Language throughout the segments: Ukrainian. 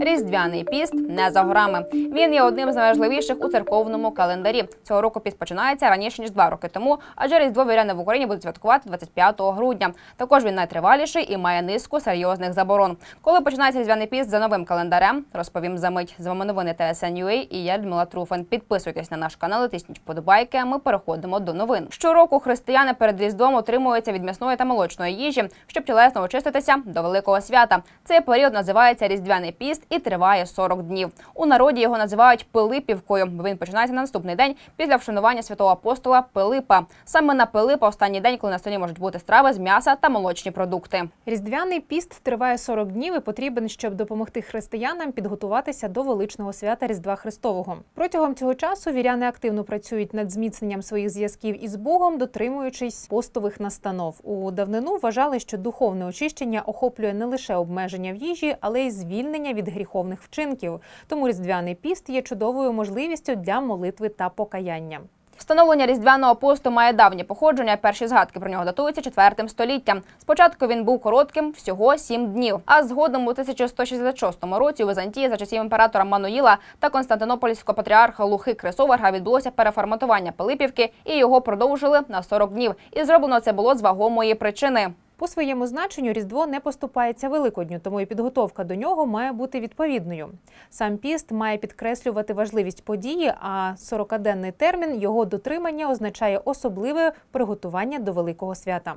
Різдвяний піст не за горами. Він є одним з найважливіших у церковному календарі. Цього року піст починається раніше ніж два роки тому, адже різдво віряни в Україні будуть святкувати 25 грудня. Також він найтриваліший і має низку серйозних заборон. Коли починається різдвяний піст за новим календарем, розповім за мить. З вами новини TSN.ua і я Людмила Труфан. Підписуйтесь на наш канал, тисніть вподобайки. а Ми переходимо до новин. Щороку християни перед різдвом отримуються від м'ясної та молочної їжі, щоб тілесно очиститися до великого свята. Цей період називається різдвяний піст і триває 40 днів. У народі його називають Пилипівкою, він починається на наступний день після вшанування святого апостола Пилипа. Саме на Пилипа останній день, коли на столі можуть бути страви з м'яса та молочні продукти. Різдвяний піст триває 40 днів і потрібен, щоб допомогти християнам підготуватися до величного свята Різдва Христового. Протягом цього часу віряни активно працюють над зміцненням своїх зв'язків із Богом, дотримуючись постових настанов. У давнину вважали, що духовне очищення охоплює не лише обмеження в їжі, але й звільнення від гріховних вчинків. Тому різдвяний піст є чудовою можливістю для молитви та покаяння. Встановлення різдвяного посту має давнє походження. Перші згадки про нього датуються четвертим століттям. Спочатку він був коротким, всього сім днів. А згодом у 1166 році у Візантії за часів імператора Мануїла та Константинопольського патріарха Лухи Крисоверга відбулося переформатування Пилипівки, і його продовжили на 40 днів. І зроблено це було з вагомої причини. По своєму значенню Різдво не поступається Великодню, тому і підготовка до нього має бути відповідною. Сам піст має підкреслювати важливість події, а 40-денний термін його дотримання означає особливе приготування до великого свята.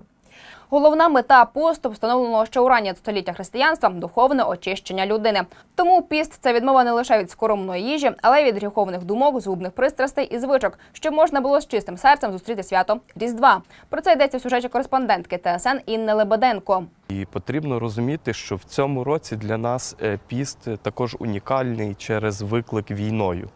Головна мета посту, встановленого ще у раннє століття християнства, духовне очищення людини. Тому піст це відмова не лише від скоромної їжі, але й від гріховних думок, згубних пристрастей і звичок, щоб можна було з чистим серцем зустріти свято Різдва. Про це йдеться в сюжеті кореспондентки ТСН Інни Лебеденко. І потрібно розуміти, що в цьому році для нас е, піст також унікальний через виклик війною.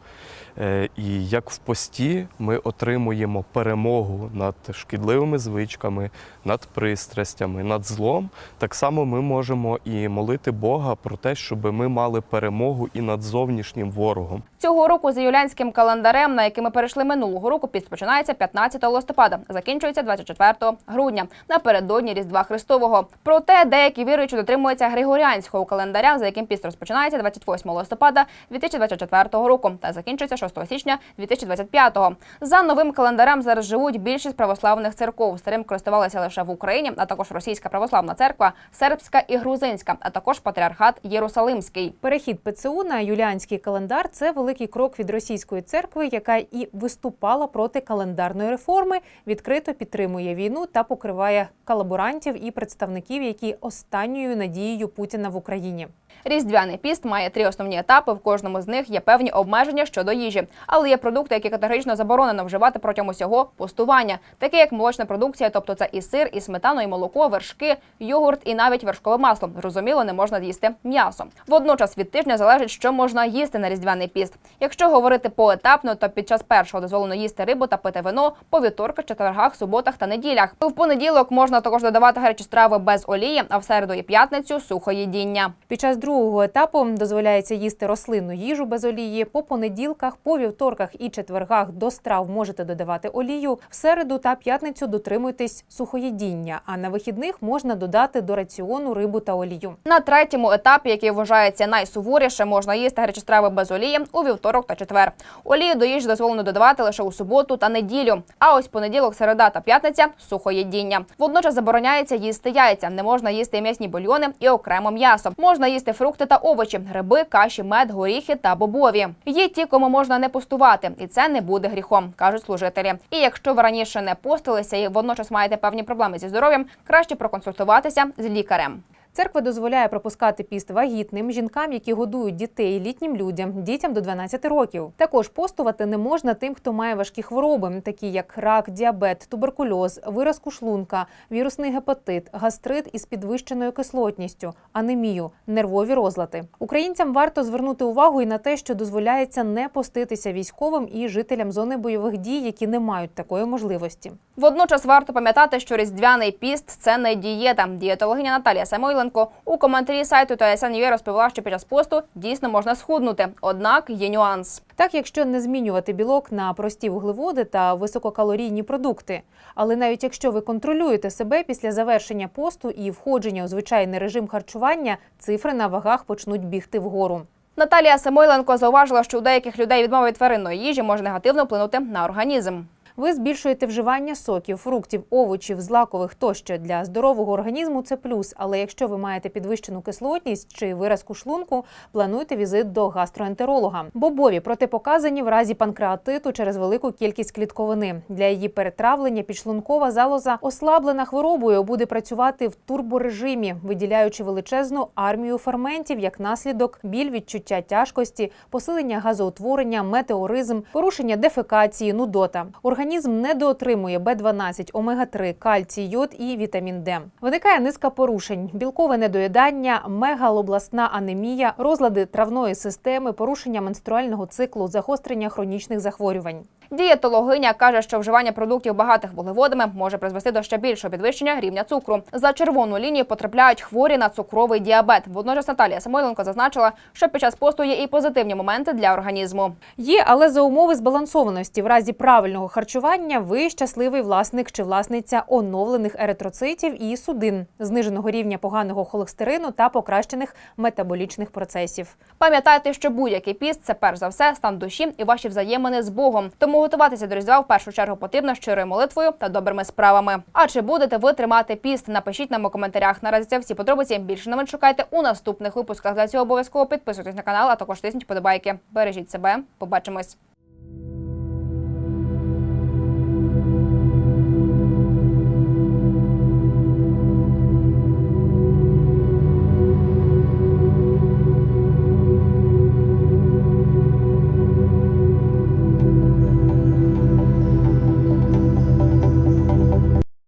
Е, І як в пості ми отримуємо перемогу над шкідливими звичками, над пристрастями, над злом, так само ми можемо і молити Бога про те, щоб ми мали перемогу і над зовнішнім ворогом. Цього року за юліанським календарем, на який ми перейшли минулого року, піст починається 15 листопада, закінчується 24 грудня напередодні Різдва Христового. Проте деякі віруючі дотримуються григоріанського календаря, за яким піст розпочинається 28 листопада 2024 року та закінчується 6 січня 2025. За новим календарем зараз живуть більшість православних церков. Старим користувалися лише в Україні, а також Російська православна церква, сербська і грузинська, а також патріархат Єрусалимський. Перехід ПЦУ на юліанський календар це великий крок від російської церкви, яка і виступала проти календарної реформи, відкрито підтримує війну та покриває колаборантів і представників, які останньою надією Путіна в Україні. Різдвяний піст має три основні етапи. В кожному з них є певні обмеження щодо їжі, але є продукти, які категорично заборонено вживати протягом усього постування, такі як молочна продукція, тобто це і сир, і сметана, і молоко, вершки, йогурт, і навіть вершкове масло. Зрозуміло, не можна їсти м'ясо. Водночас від тижня залежить, що можна їсти на різдвяний піст. Якщо говорити поетапно, то під час першого дозволено їсти рибу та пити вино по вівторках, четвергах, суботах та неділях. В понеділок можна також додавати гарячі страви без олії, а в середу і п'ятницю сухоїдіння. Під час другого етапу дозволяється їсти рослинну їжу без олії. По понеділках, по вівторках і четвергах до страв можете додавати олію. В середу та п'ятницю дотримуйтесь сухоїдіння. А на вихідних можна додати до раціону рибу та олію. На третьому етапі, який вважається найсуворіше, можна їсти гарячі страви без олії у вівторок та четвер. Олію до їжі дозволено додавати лише у суботу та неділю. А ось понеділок, середа та п'ятниця сухоїдіння. Водночас забороняється їсти яйця. Не можна їсти м'ясні бульйони і окремо м'ясо. Можна їсти фрукти та овочі, гриби, каші, мед, горіхи та бобові. Є ті, кому можна не пустувати, і це не буде гріхом, кажуть служителі. І якщо ви раніше не постилися і водночас маєте певні проблеми зі здоров'ям, краще проконсультуватися з лікарем. Церква дозволяє пропускати піст вагітним жінкам, які годують дітей, літнім людям, дітям до 12 років. Також постувати не можна тим, хто має важкі хвороби, такі як рак, діабет, туберкульоз, виразку шлунка, вірусний гепатит, гастрит із підвищеною кислотністю, анемію, нервові розлати. Українцям варто звернути увагу і на те, що дозволяється не поститися військовим і жителям зони бойових дій, які не мають такої можливості. Водночас варто пам'ятати, що різдвяний піст це не дієта. Дієтологиня Наталія Самойленко у коментарі сайту TSN.ua розповіла, що під час посту дійсно можна схуднути. Однак є нюанс. Так, якщо не змінювати білок на прості вуглеводи та висококалорійні продукти. Але навіть якщо ви контролюєте себе після завершення посту і входження у звичайний режим харчування, цифри на вагах почнуть бігти вгору. Наталія Самойленко зауважила, що у деяких людей відмова від тваринної їжі може негативно вплинути на організм. Ви збільшуєте вживання соків, фруктів, овочів, злакових тощо для здорового організму. Це плюс. Але якщо ви маєте підвищену кислотність чи виразку шлунку, плануйте візит до гастроентеролога. Бобові протипоказані в разі панкреатиту через велику кількість клітковини. Для її перетравлення підшлункова залоза ослаблена хворобою буде працювати в турборежимі, виділяючи величезну армію ферментів як наслідок біль, відчуття тяжкості, посилення газоутворення, метеоризм, порушення дефекації, нудота. Організм недоотримує Б12, омега-3, кальцій, йод і вітамін Д. Виникає низка порушень: білкове недоїдання, мегалобласна анемія, розлади травної системи, порушення менструального циклу, загострення хронічних захворювань. Дієтологиня каже, що вживання продуктів багатих вуглеводами може призвести до ще більшого підвищення рівня цукру. За червону лінію потрапляють хворі на цукровий діабет. Водночас Наталія Самойленко зазначила, що під час посту є і позитивні моменти для організму. Є, але за умови збалансованості в разі правильного харчування ви щасливий власник чи власниця оновлених еритроцитів і судин, зниженого рівня поганого холестерину та покращених метаболічних процесів. Пам'ятайте, що будь-який піст це перш за все стан душі і ваші взаємини з Богом. Тому готуватися до різдва в першу чергу потрібно щирою молитвою та добрими справами. А чи будете ви тримати піст? Напишіть нам у коментарях. Наразі це всі подробиці. Більше новин шукайте у наступних випусках. Для цього обов'язково підписуйтесь на канал, а також тисніть подобайки. Бережіть себе. Побачимось.